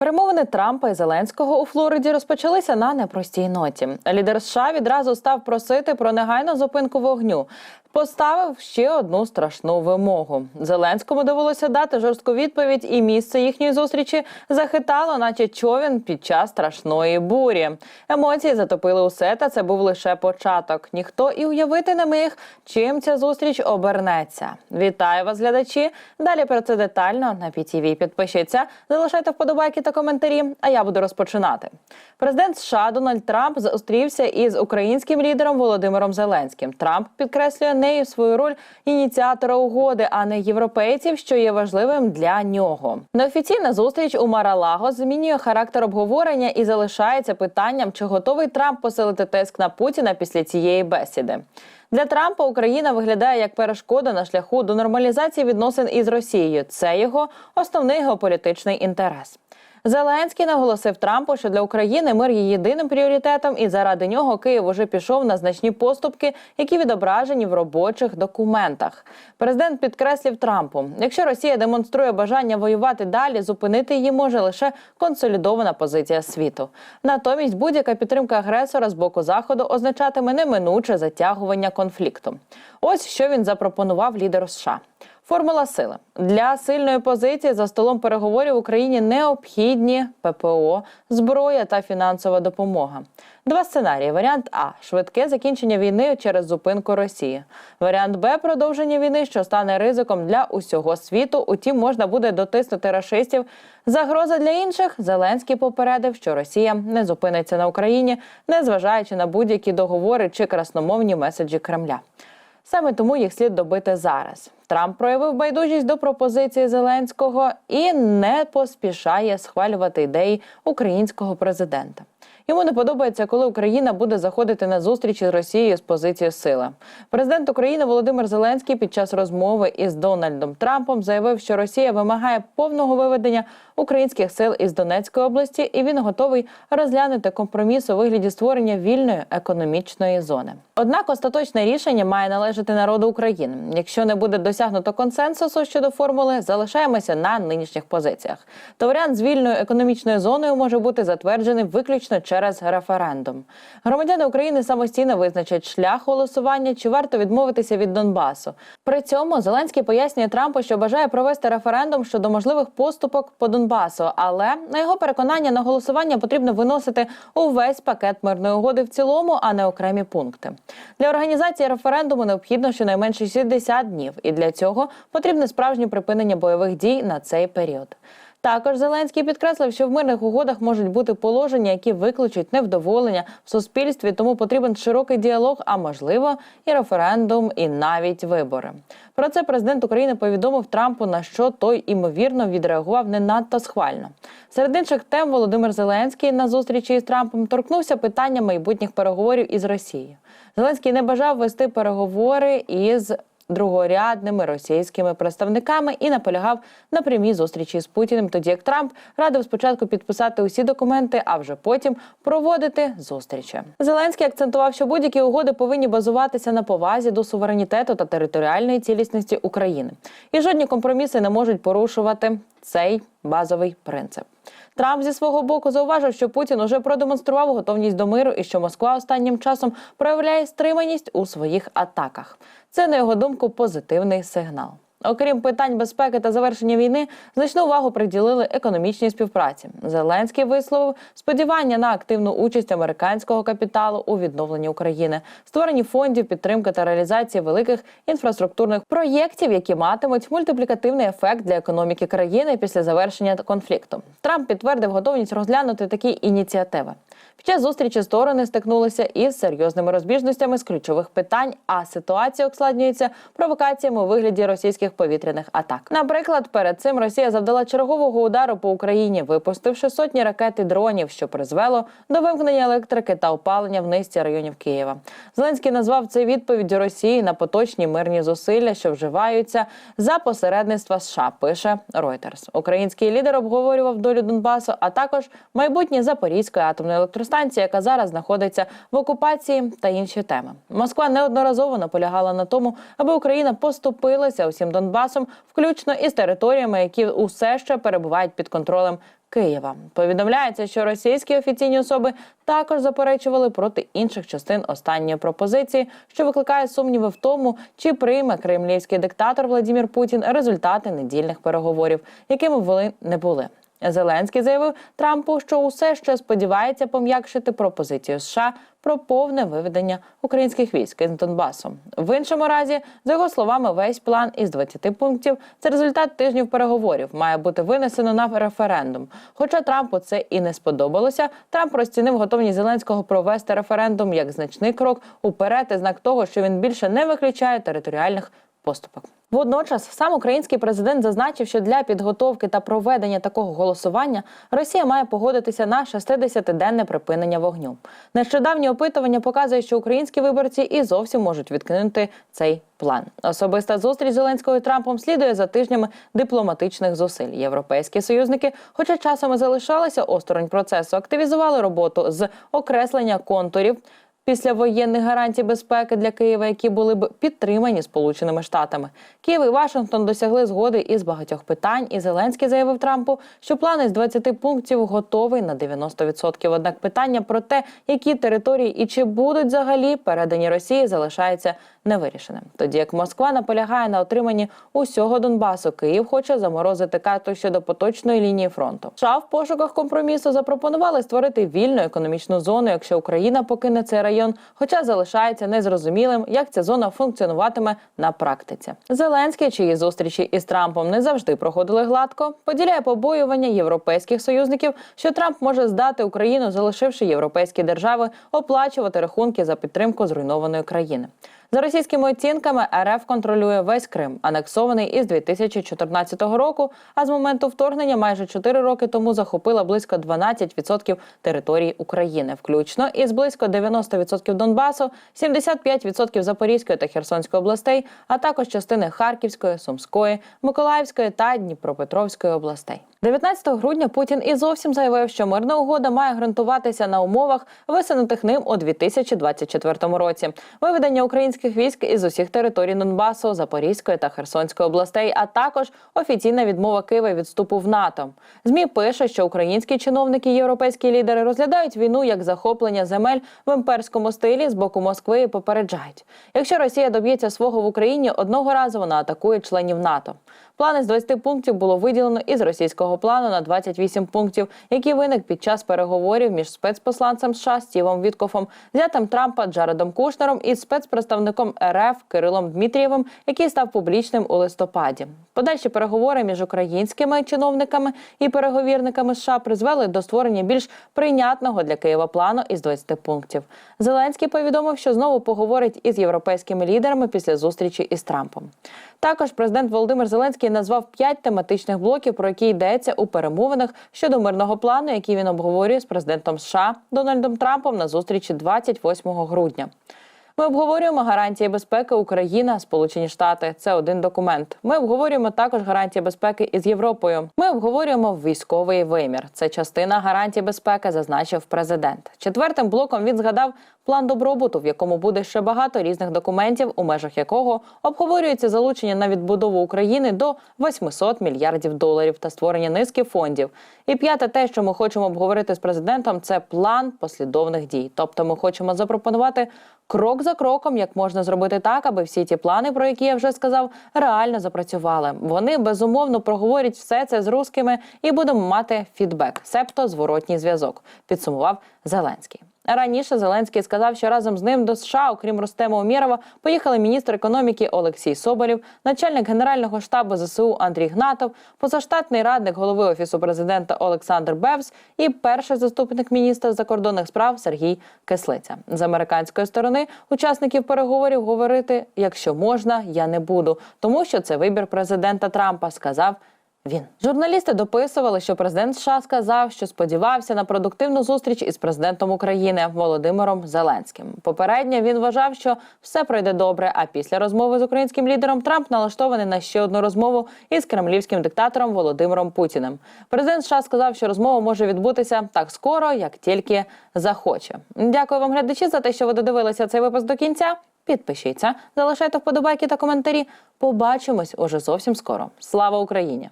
Перемови Перемовини Трампа і Зеленського у Флориді розпочалися на непростій ноті. Лідер США відразу став просити про негайну зупинку вогню. Поставив ще одну страшну вимогу. Зеленському довелося дати жорстку відповідь, і місце їхньої зустрічі захитало, наче човен під час страшної бурі. Емоції затопили усе, та це був лише початок. Ніхто і уявити не міг, чим ця зустріч обернеться. Вітаю вас, глядачі. Далі про це детально на PTV. Підпишіться, залишайте вподобайки та коментарі. А я буду розпочинати. Президент США Дональд Трамп зустрівся із українським лідером Володимиром Зеленським. Трамп підкреслює нею свою роль ініціатора угоди, а не європейців, що є важливим для нього. Неофіційна зустріч у Маралаго змінює характер обговорення і залишається питанням, чи готовий Трамп посилити тиск на Путіна після цієї бесіди. Для Трампа Україна виглядає як перешкода на шляху до нормалізації відносин із Росією. Це його основний геополітичний інтерес. Зеленський наголосив Трампу, що для України мир є єдиним пріоритетом, і заради нього Київ уже пішов на значні поступки, які відображені в робочих документах. Президент підкреслив Трампу: якщо Росія демонструє бажання воювати далі, зупинити її може лише консолідована позиція світу. Натомість будь-яка підтримка агресора з боку заходу означатиме неминуче затягування конфлікту. Ось що він запропонував лідеру США. Формула сили для сильної позиції за столом переговорів Україні необхідні ППО, зброя та фінансова допомога. Два сценарії: варіант А швидке закінчення війни через зупинку Росії. Варіант Б продовження війни, що стане ризиком для усього світу. Утім, можна буде дотиснути рашистів. Загроза для інших Зеленський попередив, що Росія не зупиниться на Україні, незважаючи на будь-які договори чи красномовні меседжі Кремля. Саме тому їх слід добити зараз. Трамп проявив байдужість до пропозиції Зеленського і не поспішає схвалювати ідеї українського президента. Йому не подобається, коли Україна буде заходити на зустрічі з Росією з позиції сили. Президент України Володимир Зеленський під час розмови із Дональдом Трампом заявив, що Росія вимагає повного виведення українських сил із Донецької області, і він готовий розглянути компроміс у вигляді створення вільної економічної зони. Однак остаточне рішення має належати народу України. Якщо не буде досягнуто консенсусу щодо формули, залишаємося на нинішніх позиціях. То варіант з вільною економічною зоною може бути затверджений виключно через референдум. Громадяни України самостійно визначать шлях голосування, чи варто відмовитися від Донбасу. При цьому Зеленський пояснює Трампу, що бажає провести референдум щодо можливих поступок по Донбасу, але на його переконання на голосування потрібно виносити увесь пакет мирної угоди в цілому, а не окремі пункти. Для організації референдуму необхідно щонайменше 60 днів, і для цього потрібне справжнє припинення бойових дій на цей період. Також Зеленський підкреслив, що в мирних угодах можуть бути положення, які викличуть невдоволення в суспільстві, тому потрібен широкий діалог, а можливо, і референдум, і навіть вибори. Про це президент України повідомив Трампу, на що той імовірно відреагував не надто схвально. Серед інших тем Володимир Зеленський на зустрічі із Трампом торкнувся питання майбутніх переговорів із Росією. Зеленський не бажав вести переговори із другорядними російськими представниками і наполягав на прямій зустрічі з Путіним, тоді як Трамп радив спочатку підписати усі документи, а вже потім проводити зустрічі. Зеленський акцентував, що будь-які угоди повинні базуватися на повазі до суверенітету та територіальної цілісності України, і жодні компроміси не можуть порушувати цей базовий принцип. Трамп зі свого боку зауважив, що Путін уже продемонстрував готовність до миру і що Москва останнім часом проявляє стриманість у своїх атаках. Це на його думку позитивний сигнал. Окрім питань безпеки та завершення війни, значну увагу приділили економічній співпраці. Зеленський висловив сподівання на активну участь американського капіталу у відновленні України, створенні фондів підтримки та реалізації великих інфраструктурних проєктів, які матимуть мультиплікативний ефект для економіки країни після завершення конфлікту. Трамп підтвердив готовність розглянути такі ініціативи. Під час зустрічі сторони стикнулися із серйозними розбіжностями з ключових питань, а ситуація ускладнюється провокаціями у вигляді російських повітряних атак. Наприклад, перед цим Росія завдала чергового удару по Україні, випустивши сотні ракет і дронів, що призвело до вимкнення електрики та опалення в низці районів Києва. Зеленський назвав це відповіддю Росії на поточні мирні зусилля, що вживаються за посередництва США. Пише Reuters. Український лідер обговорював долю Донбасу, а також майбутнє Запорізької атомної електростанції, яка зараз знаходиться в окупації, та інші теми. Москва неодноразово наполягала на тому, аби Україна поступилася усім Донбасом, включно із територіями, які усе ще перебувають під контролем Києва. Повідомляється, що російські офіційні особи також заперечували проти інших частин останньої пропозиції, що викликає сумніви в тому, чи прийме кремлівський диктатор Владимир Путін результати недільних переговорів, якими вони не були. Зеленський заявив Трампу, що усе ще сподівається пом'якшити пропозицію США про повне виведення українських військ із Донбасу. В іншому разі, за його словами, весь план із 20 пунктів це результат тижнів переговорів, має бути винесено на референдум. Хоча Трампу це і не сподобалося, Трамп розцінив готовність Зеленського провести референдум як значний крок уперед і знак того, що він більше не виключає територіальних поступок. Водночас сам український президент зазначив, що для підготовки та проведення такого голосування Росія має погодитися на 60-денне припинення вогню. Нещодавнє опитування показує, що українські виборці і зовсім можуть відкинути цей план. Особиста зустріч Зеленського і Трампом слідує за тижнями дипломатичних зусиль. Європейські союзники, хоча часом і залишалися осторонь процесу, активізували роботу з окреслення контурів після воєнних гарантій безпеки для Києва, які були б підтримані Сполученими Штатами. Київ і Вашингтон досягли згоди із багатьох питань, і Зеленський заявив Трампу, що план із 20 пунктів готовий на 90%. Однак питання про те, які території і чи будуть взагалі передані Росії, залишається невирішеним. Тоді як Москва наполягає на отриманні усього Донбасу, Київ хоче заморозити карту щодо поточної лінії фронту. США в пошуках компромісу запропонували створити вільну економічну зону, якщо Україна покине цей район, хоча залишається незрозумілим, як ця зона функціонуватиме на практиці. Зеленський, чиї зустрічі із Трампом не завжди проходили гладко, поділяє побоювання європейських союзників, що Трамп може здати Україну, залишивши європейські держави оплачувати рахунки за підтримку зруйнованої країни. За російськими оцінками, РФ контролює весь Крим, анексований із 2014 року. А з моменту вторгнення майже 4 роки тому захопила близько 12% території України, включно із близько 90% Донбасу, 75% Запорізької та Херсонської областей, а також частини Харківської, Сумської, Миколаївської та Дніпропетровської областей. 19 грудня Путін і зовсім заявив, що мирна угода має ґрунтуватися на умовах, висунутих ним у 2024 році. Виведення українських військ із усіх територій Донбасу, Запорізької та Херсонської областей, а також офіційна відмова Києва від вступу в НАТО. Змі пише, що українські чиновники і європейські лідери розглядають війну як захоплення земель в імперському стилі з боку Москви і попереджають. Якщо Росія доб'ється свого в Україні, одного разу вона атакує членів НАТО. Плани з 20 пунктів було виділено із російського плану на 28 пунктів, який виник під час переговорів між спецпосланцем США Стівом Віткофом, зятем Трампа Джаредом Кушнером і спецпредставником РФ Кирилом Дмитрієвим, який став публічним у листопаді. Подальші переговори між українськими чиновниками і переговірниками США призвели до створення більш прийнятного для Києва плану із 20 пунктів. Зеленський повідомив, що знову поговорить із європейськими лідерами після зустрічі із Трампом. Також президент Володимир Зеленський назвав п'ять тематичних блоків, про які йдеться у перемовинах щодо мирного плану, який він обговорює з президентом США Дональдом Трампом на зустрічі 28 грудня. Ми обговорюємо гарантії безпеки Україна, Сполучені Штати. Це один документ. Ми обговорюємо також гарантії безпеки із Європою. Ми обговорюємо військовий вимір. Це частина гарантій безпеки, зазначив президент. Четвертим блоком він згадав план добробуту, в якому буде ще багато різних документів, у межах якого обговорюється залучення на відбудову України до 800 мільярдів доларів та створення низки фондів. І п'яте, те, що ми хочемо обговорити з президентом, це план послідовних дій. Тобто, ми хочемо запропонувати крок за кроком, як можна зробити так, аби всі ті плани, про які я вже сказав, реально запрацювали. Вони безумовно проговорять все це з рускими і будемо мати фідбек, себто зворотній зв'язок. Підсумував Зеленський. Раніше Зеленський сказав, що разом з ним до США, окрім Рустема Умєрова, поїхали міністр економіки Олексій Соболєв, начальник генерального штабу ЗСУ Андрій Гнатов, позаштатний радник голови офісу президента Олександр Бевс і перший заступник міністра закордонних справ Сергій Кислиця. З американської сторони учасників переговорів говорити, якщо можна, я не буду, тому що це вибір президента Трампа, сказав. Він журналісти дописували, що президент США сказав, що сподівався на продуктивну зустріч із президентом України Володимиром Зеленським. Попередньо він вважав, що все пройде добре. А після розмови з українським лідером Трамп налаштований на ще одну розмову із кремлівським диктатором Володимиром Путіним. Президент США сказав, що розмова може відбутися так скоро, як тільки захоче. Дякую вам, глядачі, за те, що ви додивилися цей випуск до кінця. Підпишіться, залишайте вподобайки та коментарі. Побачимось уже зовсім скоро. Слава Україні!